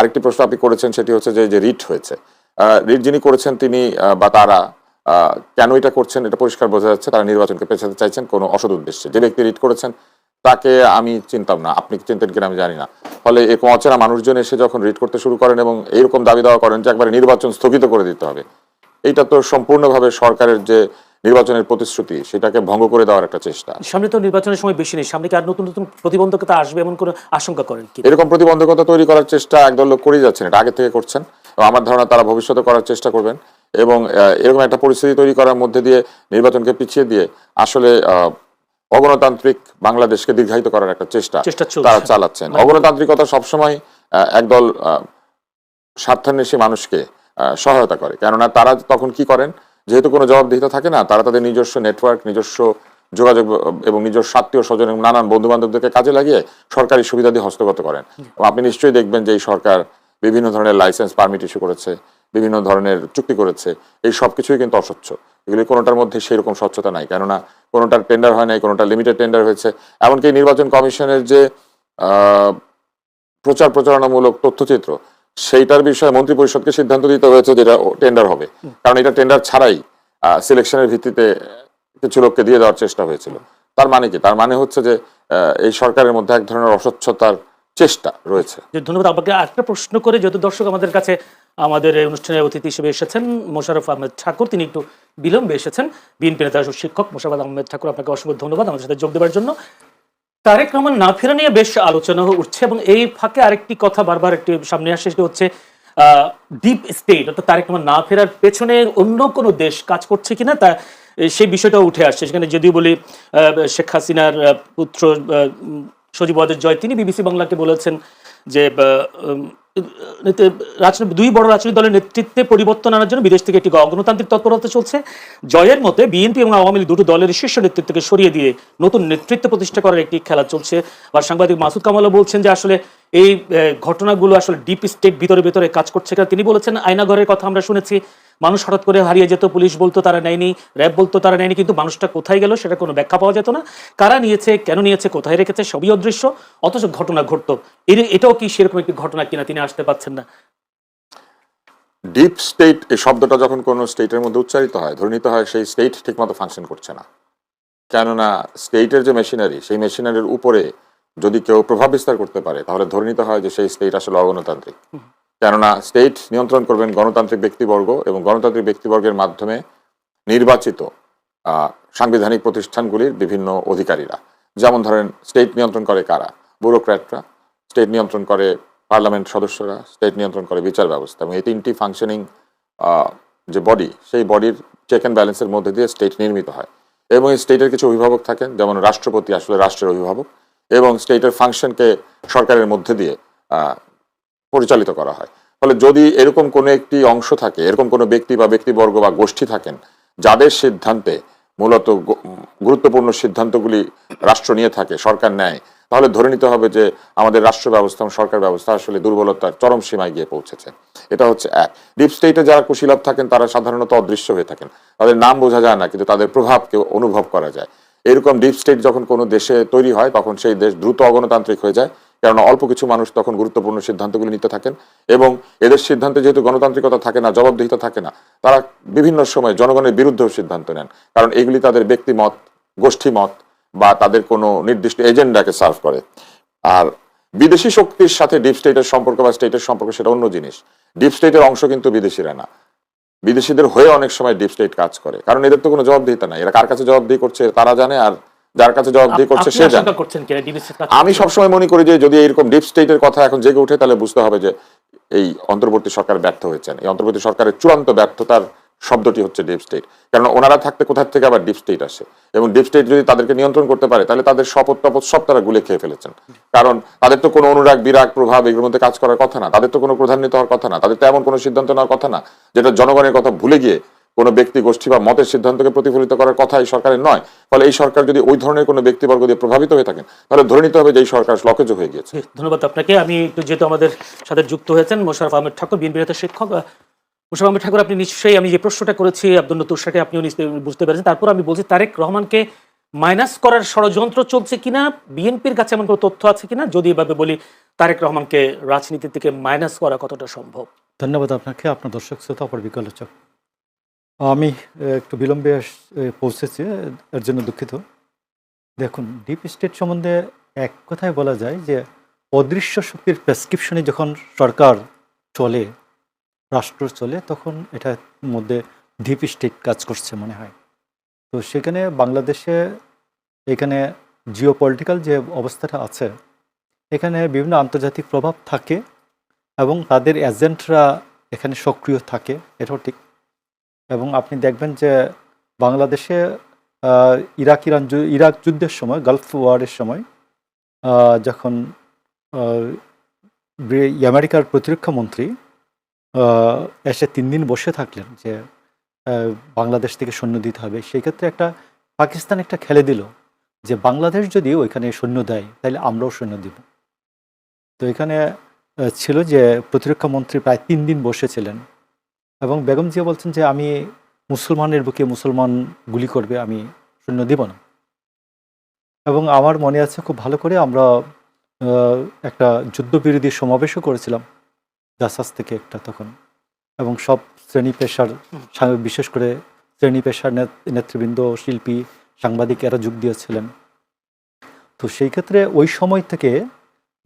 আরেকটি প্রশ্ন আপনি করেছেন, সেটি হচ্ছে যে রিট হয়েছে রিট যিনি করেছেন তিনি বা তারা কেন এটা করছেন এটা পরিষ্কার বোঝা যাচ্ছে, তারা নির্বাচনকে পেছাতে চাইছেন কোনো অসৎ উদ্দেশ্যে। যে ব্যক্তি রিট করেছেন, তাকে আমি চিনতাম না, আপনি চিনতেন কিনা আমি জানি না। ফলে এরকম অচেনা মানুষজন এসে যখন রিট করতে শুরু করেন এবং এইরকম দাবি দাওয়া করেন যে, একবারে নির্বাচন স্থগিত করে দিতে হবে, এইটা তো সম্পূর্ণভাবে সরকারের যে নির্বাচনের প্রতিশ্রুতি সেটাকে ভঙ্গ করে দেওয়ার একটা চেষ্টা। সামনে তো নির্বাচনের সময় বেশি নেই সামনে কি আর নতুন নতুন প্রতিবন্ধকতা আসবে এমন কোনো আশঙ্কা করেন কি? এরকম প্রতিবন্ধকতা তৈরি করার চেষ্টা একদল লোক করেই যাচ্ছেন এটা আগে থেকে করছেন। এবং আমার ধারণা তারা ভবিষ্যতে করার চেষ্টা করবেন। এবং এরকম একটা পরিস্থিতি তৈরি করার মধ্যে দিয়ে নির্বাচনকে পিছিয়ে দিয়ে আসলে অগণতান্ত্রিক বাংলাদেশকে দীর্ঘায়িত করার একটা চেষ্টা তারা চালাচ্ছেন। অগণতান্ত্রিকতা সবসময় একদল স্বার্থান্বেষী মানুষকে সহায়তা করে। কেননা তারা তখন কি করেন? যেহেতু কোনো জবাবদিহিতা থাকে না, তারা তাদের নিজস্ব নেটওয়ার্ক নিজস্ব যোগাযোগ, এবং নিজস্ব আত্মীয় স্বজন এবং নানান বন্ধু বান্ধবদেরকে কাজে লাগিয়ে সরকারি সুবিধা দিয়ে হস্তগত করেন। আপনি নিশ্চয়ই দেখবেন যে এই সরকার বিভিন্ন ধরনের লাইসেন্স পারমিট ইস্যু করেছে, বিভিন্ন ধরনের চুক্তি করেছে, এই সব কিছুই কিন্তু অস্বচ্ছ। এগুলি কোনোটার মধ্যে সেই রকম স্বচ্ছতা নাই, কেননা কোনোটার টেন্ডার হয় নাই কোনোটা লিমিটেড টেন্ডার হয়েছে। এমনকি নির্বাচন কমিশনের যে প্রচার প্রচারণামূলক তথ্যচিত্র সেইটার বিষয়ে মন্ত্রী পরিষদকে সিদ্ধান্ত দিতে হয়েছে যেটা টেন্ডার হবে। কারণ এটা টেন্ডার ছাড়াই সিলেকশনের ভিত্তিতে কিছু লোককে দিয়ে দেওয়ার চেষ্টা হয়েছিল। তার মানে কি? তার মানে হচ্ছে যে এই সরকারের মধ্যে এক ধরনের অস্বচ্ছতার চেষ্টা রয়েছে। ধন্যবাদ। আপনাকে আরেকটা প্রশ্ন করে, যেহেতু দর্শক আমাদের কাছে আমাদের অনুষ্ঠানের অতিথি হিসেবে এসেছেন মোশারফ আহমেদ ঠাকুর, তিনি একটু বিলম্বে এসেছেন। বিএনপি নেতা শিক্ষক মোশারফ আহমেদ ঠাকুর, আপনাকে অসংখ্য ধন্যবাদ। আমাদের সাথে যোগ দেওয়ার জন্য। তারেক রহমান না ফেরা নিয়ে বেশ আলোচনা উঠছে এবং এই ফাঁকে আরেকটি কথা বারবার একটি সামনে আসে, সেটা হচ্ছে ডিপ স্টেট অর্থাৎ তারেক রহমান না ফেরার পেছনে অন্য কোনো দেশ কাজ করছে কিনা তা সেই বিষয়টা উঠে আসছে। সেখানে যদিও বলি শেখ হাসিনার পুত্র সজীব জয়, তিনি বিবিসি বাংলাকে বলেছেন যে রাজনৈতিক দুই বড় রাজনৈতিক দলের নেতৃত্বে পরিবর্তন আনার জন্য বিদেশ থেকে একটি গণতান্ত্রিক তৎপরতা চলছে। জয়ের মতে বিএনপি এবং আওয়ামী লীগ দুটো দলের শীর্ষ নেতৃত্বকে সরিয়ে দিয়ে নতুন নেতৃত্ব প্রতিষ্ঠা করার একটি খেলা চলছে। আর সাংবাদিক মাসুদ কামালও বলছেন যে আসলে এই ঘটনাগুলো আসলে ডিপ স্টেট ভিতরে ভিতরে কাজ করছে তিনি বলেছেন, আয়নাঘরের কথা আমরা শুনেছি। মানুষ হঠাৎ করে হারিয়ে যেত পুলিশ বলতো তারা নেয়নি র্যাব বলতো তারা নেয়নি কিন্তু মানুষটা কোথায় গেল সেটা কোনো ব্যাখ্যা পাওয়া যেত না। কারা নিয়েছে কেন নিয়েছে কোথায় রেখেছে সবই অদৃশ্য অথচ ঘটনা ঘটতো। এটাও কি সেরকম একটি ঘটনা কিনা তিনি আসতে পারছেন না। ডিপ স্টেট এই শব্দটা যখন কোনো স্টেটের মধ্যে উচ্চারিত হয় ধরে নিতে হয় সেই স্টেট ঠিকমতো ফাংশন করছে না। কেননা স্টেটের যে মেশিনারি সেই মেশিনারির উপরে যদি কেউ প্রভাব বিস্তার করতে পারে তাহলে ধরে নিতে হয় যে সেই স্টেট আসলে অগণতান্ত্রিক। কেননা স্টেট নিয়ন্ত্রণ করবেন গণতান্ত্রিক ব্যক্তিবর্গ এবং গণতান্ত্রিক ব্যক্তিবর্গের মাধ্যমে নির্বাচিত সাংবিধানিক প্রতিষ্ঠানগুলির বিভিন্ন অধিকারীরা। যেমন ধরেন স্টেট নিয়ন্ত্রণ করে কারা? ব্যুরোক্র্যাটরা। স্টেট নিয়ন্ত্রণ করে পার্লামেন্ট সদস্যরা। স্টেট নিয়ন্ত্রণ করে বিচার ব্যবস্থা। এবং এই তিনটি ফাংশনিং যে বডি সেই বডির চেক অ্যান্ড ব্যালেন্সের মধ্যে দিয়ে স্টেট নির্মিত হয়। এবং এই স্টেটের কিছু অভিভাবক থাকেন, যেমন রাষ্ট্রপতি আসলে রাষ্ট্রের অভিভাবক। এবং স্টেটের ফাংশনকে সরকারের মধ্যে দিয়ে পরিচালিত করা হয়। ফলে যদি এরকম কোনো একটি অংশ থাকে, এরকম কোনো ব্যক্তি বা ব্যক্তিবর্গ বা গোষ্ঠী থাকেন, যাদের সিদ্ধান্তে মূলত গুরুত্বপূর্ণ সিদ্ধান্তগুলি রাষ্ট্র নিয়ে থাকে, সরকার নেয়, তাহলে ধরে নিতে হবে যে আমাদের রাষ্ট্র ব্যবস্থা এবং সরকার ব্যবস্থা আসলে দুর্বলতার চরম সীমায় গিয়ে পৌঁছেছে। এটা হচ্ছে এক। ডিপ স্টেটে যারা কুশীলভ থাকেন, তারা সাধারণত অদৃশ্য হয়ে থাকেন। তাদের নাম বোঝা যায় না, কিন্তু তাদের প্রভাবকে অনুভব করা যায়। এরকম ডিপ স্টেট যখন কোনো দেশে তৈরি হয়, তখন সেই দেশ দ্রুত অগণতান্ত্রিক হয়ে যায়। কেননা অল্প কিছু মানুষ তখন গুরুত্বপূর্ণ সিদ্ধান্তগুলি নিতে থাকেন এবং এদের সিদ্ধান্তে যেহেতু গণতান্ত্রিকতা থাকে না, জবাবদিহিতা থাকে না, তারা বিভিন্ন সময় জনগণের বিরুদ্ধেও সিদ্ধান্ত নেন। কারণ এগুলি তাদের ব্যক্তিমত, গোষ্ঠীমত বা তাদের কোনো নির্দিষ্ট এজেন্ডাকে সার্ভ করে। আর বিদেশি শক্তির সাথে ডিপ স্টেটের সম্পর্ক বা স্টেটের সম্পর্ক সেটা অন্য জিনিস। ডিপ স্টেটের অংশ কিন্তু বিদেশিরা না। বিদেশিদের হয়ে অনেক সময় ডিপ স্টেট কাজ করে। কারণ এদের তো কোনো জবাবদিহিতা নাই। এরা কার কাছে জবাবদিহি করছে তারা জানে আর যার কাছে জবাবদিহি করছে সে জানে। আমি সবসময় মনে করি যে যদি এরকম ডিপ স্টেটের কথা এখন জেগে ওঠে তাহলে বুঝতে হবে যে এই অন্তর্বর্তী সরকার ব্যর্থ হয়েছেন। এই অন্তর্বর্তী সরকারের চূড়ান্ত ব্যর্থতার শব্দটি হচ্ছে ডিপ স্টেট কারণ ওনারা থাকতে কোথা থেকে আবার ডিপ স্টেট আসে? এবং ডিপ স্টেট যদি তাদেরকে নিয়ন্ত্রণ করতে পারে তাহলে তাদের শপথ টপথ সব তারা গুলে খেয়ে ফেলেছেন। কারণ তাদের তো কোনো অনুরাগ বিরাগ প্রভাব এগুলোর মধ্যে কাজ করার কথা না। তাদের তো কোনো প্রধান্বিত হওয়ার কথা না। তাদের তো এমন কোনো সিদ্ধান্ত নেওয়ার কথা না যেটা জনগণের কথা ভুলে গিয়ে কোনো ব্যক্তি গোষ্ঠী বা মতের সিদ্ধান্তকে প্রতিফলিত করার কথা এই সরকারের নয়। ফলে এই সরকার যদি ওই ধরনের কোনো ব্যক্তিবর্গ দিয়ে প্রভাবিত হয়ে থাকেন তাহলে ধরে নিতে হবে যে এই সরকার লকেজ হয়ে গিয়েছে। ধন্যবাদ আপনাকে। আমি একটু যেহেতু আমাদের সাথে যুক্ত হয়েছেন মোশারফ আহমেদ ঠাকুর বিএনপি নেতা শিক্ষক মোশারফ আহমেদ ঠাকুর আপনি নিশ্চয়ই আমি যে প্রশ্নটা করেছি আব্দুল নতুর সাথে আপনিও নিশ্চয়ই বুঝতে পেরেছেন। তারপর আমি বলছি তারেক রহমানকে মাইনাস করার ষড়যন্ত্র চলছে কিনা বিএনপির কাছে এমন কোনো তথ্য আছে কিনা? যদি এভাবে বলি তারেক রহমানকে রাজনীতি থেকে মাইনাস করা কতটা সম্ভব? ধন্যবাদ আপনাকে। আপনার দর্শক শ্রোতা অপর বিকলোচক আমি একটু বিলম্বে পৌঁছেছি এর জন্য দুঃখিত। দেখুন ডিপ স্টেট সম্বন্ধে এক কথায় বলা যায় যে, অদৃশ্য শক্তির প্রেসক্রিপশনে যখন সরকার চলে, রাষ্ট্র চলে, তখন এটার মধ্যে ডিপ স্টেট কাজ করছে মনে হয়। তো সেখানে বাংলাদেশে এখানে জিও পলিটিক্যাল যে অবস্থাটা আছে, এখানে বিভিন্ন আন্তর্জাতিক প্রভাব থাকে এবং তাদের এজেন্টরা এখানে সক্রিয় থাকে, এটাও ঠিক। এবং আপনি দেখবেন যে বাংলাদেশে ইরাক, ইরান ইরাক যুদ্ধের সময় গালফ ওয়ারের সময় যখন আমেরিকার প্রতিরক্ষা মন্ত্রী এসে তিন দিন বসে থাকলেন যে বাংলাদেশ থেকে সৈন্য দিতে হবে, সেই ক্ষেত্রে একটা পাকিস্তান একটা খেলে দিল যে, বাংলাদেশ যদি ওইখানে সৈন্য দেয়, তাহলে আমরাও সৈন্য দিব। তো এখানে ছিল যে প্রতিরক্ষা মন্ত্রী প্রায় তিন দিন বসেছিলেন। এবং বেগম জিয়া বলছেন যে, আমি মুসলমানের বুকে মুসলমান গুলি করবে, আমি শূন্য দিব না। এবং আমার মনে আছে, খুব ভালো করে আমরা একটা যুদ্ধবিরোধী সমাবেশও করেছিলাম, জাসাস থেকে একটা তখন। এবং সব শ্রেণি পেশার বিশেষ করে শ্রেণি পেশার নেতৃবৃন্দ, শিল্পী, সাংবাদিক এরা যোগ দিয়েছিলেন। তো সেই ক্ষেত্রে ওই সময় থেকে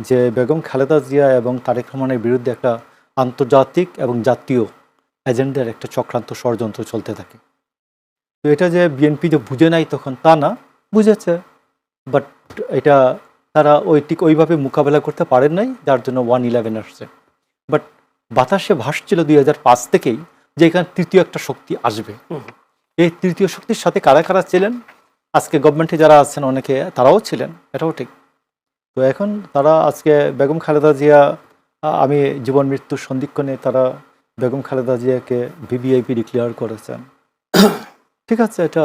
যে বেগম খালেদা জিয়া এবং তারেক রহমানের বিরুদ্ধে একটা আন্তর্জাতিক এবং জাতীয় এজেন্ডার একটা চক্রান্ত ষড়যন্ত্র চলতে থাকে। তো এটা যে বিএনপি যে বুঝে নাই তখন তা না বুঝেছে। বাট এটা তারা ওই ঠিক ওইভাবে মোকাবেলা করতে পারেন নাই যার জন্য ওয়ান ইলেভেন আসছে। বাট বাতাসে ভাসছিল দুই হাজার পাঁচ থেকেই যে এখানে তৃতীয় একটা শক্তি আসবে। এই তৃতীয় শক্তির সাথে কারা কারা ছিলেন? আজকে গভর্নমেন্টে যারা আছেন অনেকে তারাও ছিলেন এটাও ঠিক। তো এখন তারা আজকে বেগম খালেদা জিয়া আমি জীবন মৃত্যুর সন্ধিক্ষণে তারা বেগম খালেদা জিয়াকে ভিভিআইপি ডিক্লেয়ার করেছেন। ঠিক আছে, এটা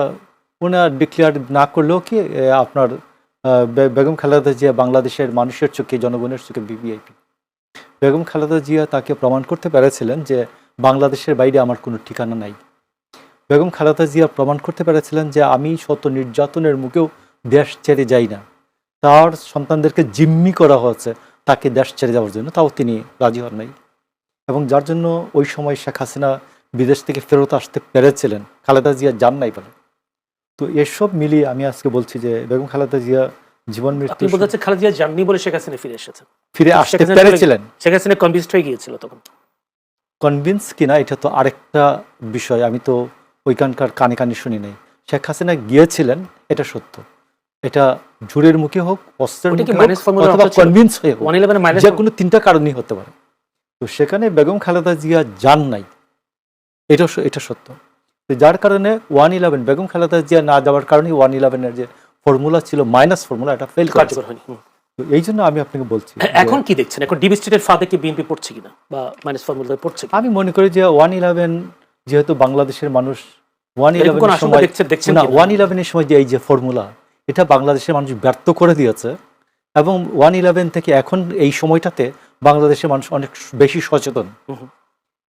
ওনার ডিক্লেয়ার না করলেও কি আপনার বেগম খালেদা জিয়া বাংলাদেশের মানুষের চোখে, জনগণের চোখে ভিভিআইপি। বেগম খালেদা জিয়া তাকে প্রমাণ করতে পেরেছিলেন যে বাংলাদেশের বাইরে আমার কোনো ঠিকানা নাই। বেগম খালেদা জিয়া প্রমাণ করতে পেরেছিলেন যে আমি শত নির্যাতনের মুখেও দেশ ছেড়ে যাই না। তার সন্তানদেরকে জিম্মি করা হয়েছে তাকে দেশ ছেড়ে যাওয়ার জন্য, তাও তিনি রাজি হন নাই। এবং যার জন্য ওই সময় শেখ হাসিনা বিদেশ থেকে ফেরত আসতে পেরেছিলেন খালেদা জিয়া যান নাই বলে। তো এসব মিলিয়ে আমি আজকে বলছি যে বেগম খালেদা জিয়া জীবন মৃত্যু বলতে খালেদা জিয়া জাননি বলে শেখ হাসিনা ফিরে এসেছেন? ফিরে আসতে পেরেছিলেন। শেখ হাসিনা কনভিন্সড হয়ে গিয়েছিল তখন। কনভিন্স কিনা এটা তো আরেকটা বিষয় আমি তো ওইখানকার কানে কানে শুনি নাই। শেখ হাসিনা গিয়েছিলেন এটা সত্য। এটা জোরের মুখে হোক অস্ত্রের মুখে হোক অথবা কনভিন্স হয়ে হোক যে কোনো তিনটা কারণই হতে পারে। তো সেখানে বেগম খালেদা জিয়া যান নাই। এটা এটা সত্য। তো যার কারণে ওয়ান ইলেভেন বেগম খালেদা জিয়া না যাওয়ার কারণে ওয়ান ইলেভেনের যে ফর্মুলা ছিল মাইনাস ফর্মুলা এটা ফেল কার্যকর হয়নি। তো এই জন্য আমি আপনাকে বলছি এখন কি দেখছেন? এখন ডিবি স্টেটের ফাঁদে কি বিএনপি পড়ছে কিনা? বা মাইনাস ফর্মুলা পড়ছে আমি মনে করি যে ওয়ান ইলেভেন যেহেতু বাংলাদেশের মানুষ ওয়ান ইলেভেনের সময় দেখছেন দেখছেন না? ওয়ান ইলেভেনের সময় যে এই যে ফর্মুলা এটা বাংলাদেশের মানুষ ব্যর্থ করে দিয়েছে। এবং ওয়ান ইলেভেন থেকে এখন এই সময়টাতে বাংলাদেশের মানুষ অনেক বেশি সচেতন।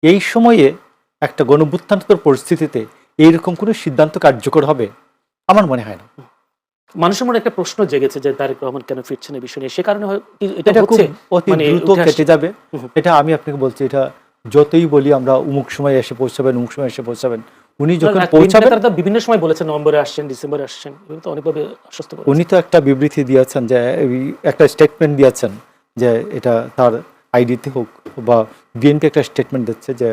এই সময়ে একটা গণভুত্থান্তর পরিস্থিতিতে এইরকম কোনো সিদ্ধান্ত কার্যকর হবে? আমার মনে হয় না। মানুষের মনে একটা প্রশ্ন জেগেছে যে তারেক রহমান কেন ফিরছেন এই বিষয় নিয়ে? সে কারণে এটা হচ্ছে অতি মানে দ্রুত কেটে যাবে। এটা আমি আপনাকে বলছি এটা যতই বলি আমরা উমুক সময় এসে পৌঁছাবেন উমুক সময় এসে পৌঁছাবেন। উনি যখন পৌঁছাবেন তো বিভিন্ন সময় বলেছেন নভেম্বরে আসছেন ডিসেম্বরে আসছেন। তো অনেকভাবে আশ্বস্ত উনি তো একটা বিবৃতি দিয়েছেন যে একটা স্টেটমেন্ট দিয়েছেন যে এটা তার আইডিতে হোক বা বিএনপি একটা স্টেটমেন্ট দিচ্ছে যে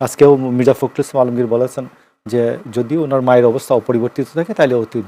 আজকেও মির্জা ফখরুল ইসলাম আলমগীর বলেছেন যে যদি ওনার মায়ের অবস্থা অপরিবর্তিত থাকে, তাহলে অতি